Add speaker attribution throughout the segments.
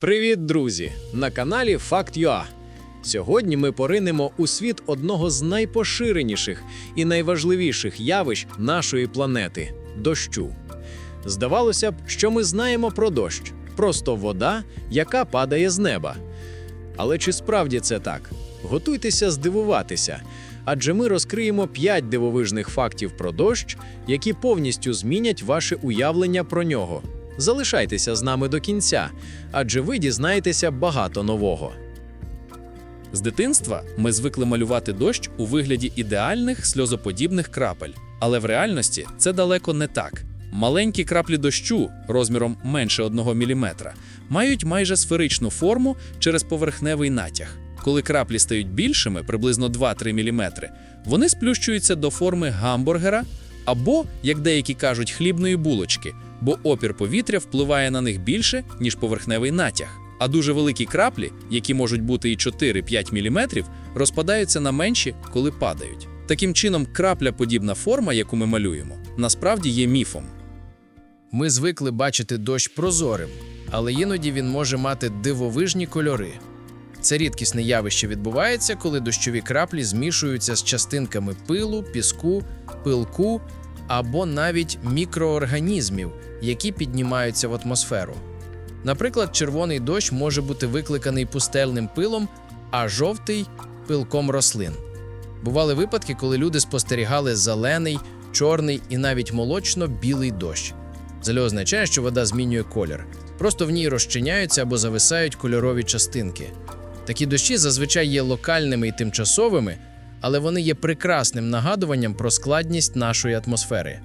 Speaker 1: Привіт, друзі! На каналі Fact.ua. Сьогодні ми поринемо у світ одного з найпоширеніших і найважливіших явищ нашої планети дощу. Здавалося б, що ми знаємо про дощ, просто вода, яка падає з неба. Але чи справді це так? Готуйтеся здивуватися, адже ми розкриємо 5 дивовижних фактів про дощ, які повністю змінять ваше уявлення про нього. Залишайтеся з нами до кінця, адже ви дізнаєтеся багато нового.
Speaker 2: З дитинства ми звикли малювати дощ у вигляді ідеальних сльозоподібних крапель, але в реальності це далеко не так. Маленькі краплі дощу розміром менше 1 мм мають майже сферичну форму через поверхневий натяг. Коли краплі стають більшими, приблизно 2-3 мм, вони сплющуються до форми гамбургера або, як деякі кажуть, хлібної булочки, бо опір повітря впливає на них більше, ніж поверхневий натяг. А дуже великі краплі, які можуть бути і 4-5 мм, розпадаються на менші, коли падають. Таким чином, крапля подібна форма, яку ми малюємо, насправді є міфом.
Speaker 3: Ми звикли бачити дощ прозорим, але іноді він може мати дивовижні кольори. Це рідкісне явище відбувається, коли дощові краплі змішуються з частинками пилу, піску, пилку або навіть мікроорганізмів, які піднімаються в атмосферу. Наприклад, червоний дощ може бути викликаний пустельним пилом, а жовтий пилком рослин. Бували випадки, коли люди спостерігали зелений, чорний і навіть молочно-білий дощ. Зеле означає, що вода змінює колір. Просто в ній розчиняються або зависають кольорові частинки. Такі дощі зазвичай є локальними і тимчасовими, але вони є прекрасним нагадуванням про складність нашої атмосфери.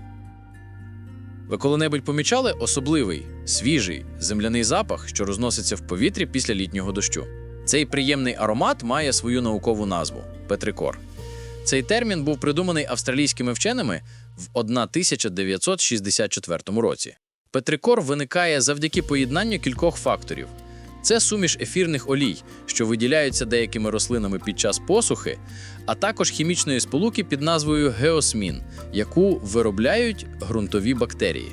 Speaker 1: Ви коли-небудь помічали особливий, свіжий земляний запах, що розноситься в повітрі після літнього дощу? Цей приємний аромат має свою наукову назву петрикор. Цей термін був придуманий австралійськими вченими в 1964 році. Петрикор виникає завдяки поєднанню кількох факторів. Це суміш ефірних олій, що виділяються деякими рослинами під час посухи, а також хімічної сполуки під назвою геосмін, яку виробляють ґрунтові бактерії.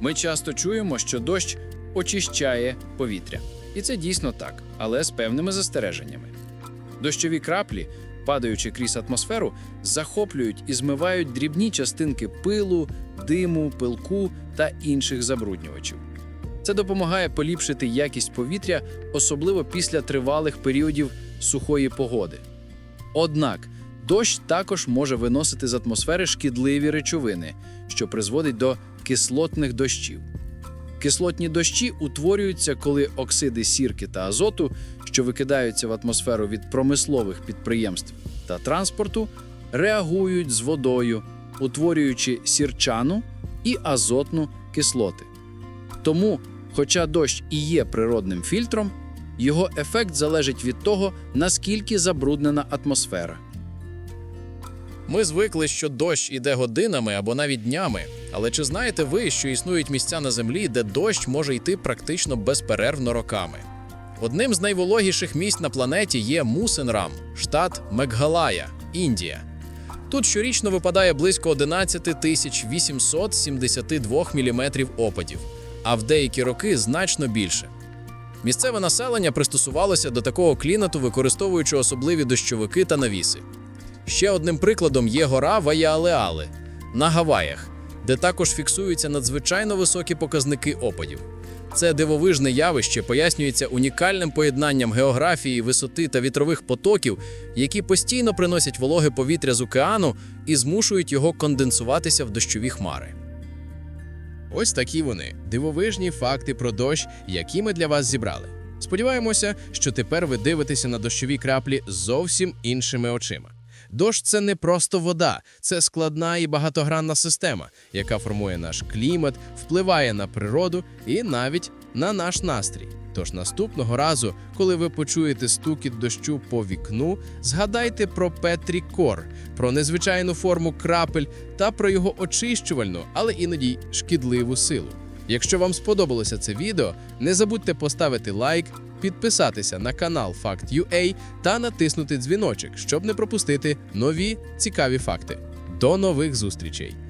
Speaker 4: Ми часто чуємо, що дощ очищає повітря. І це дійсно так, але з певними застереженнями. Дощові краплі, падаючи крізь атмосферу, захоплюють і змивають дрібні частинки пилу, диму, пилку та інших забруднювачів. Це допомагає поліпшити якість повітря, особливо після тривалих періодів сухої погоди. Однак дощ також може виносити з атмосфери шкідливі речовини, що призводить до кислотних дощів. Кислотні дощі утворюються, коли оксиди сірки та азоту, що викидаються в атмосферу від промислових підприємств та транспорту, реагують з водою, утворюючи сірчану і азотну кислоти. Тому, хоча дощ і є природним фільтром, його ефект залежить від того, наскільки забруднена атмосфера.
Speaker 1: Ми звикли, що дощ іде годинами або навіть днями. Але чи знаєте ви, що існують місця на землі, де дощ може йти практично безперервно роками? Одним з найвологіших місць на планеті є Мусенрам, штат Меггалая, Індія. Тут щорічно випадає близько 11 тисяч 872 міліметрів опадів, а в деякі роки значно більше. Місцеве населення пристосувалося до такого клімату, використовуючи особливі дощовики та навіси. Ще одним прикладом є гора Ваяалеали на Гаваях, де також фіксуються надзвичайно високі показники опадів. Це дивовижне явище пояснюється унікальним поєднанням географії, висоти та вітрових потоків, які постійно приносять вологе повітря з океану і змушують його конденсуватися в дощові хмари.
Speaker 5: Ось такі вони дивовижні факти про дощ, які ми для вас зібрали. Сподіваємося, що тепер ви дивитеся на дощові краплі зовсім іншими очима. Дощ це не просто вода, це складна і багатогранна система, яка формує наш клімат, впливає на природу і навіть на наш настрій. Тож наступного разу, коли ви почуєте стукіт дощу по вікну, згадайте про Петрі Кор, про незвичайну форму крапель та про його очищувальну, але іноді шкідливу силу. Якщо вам сподобалося це відео, не забудьте поставити лайк, підписатися на канал Fact.ua та натиснути дзвіночок, щоб не пропустити нові цікаві факти. До нових зустрічей!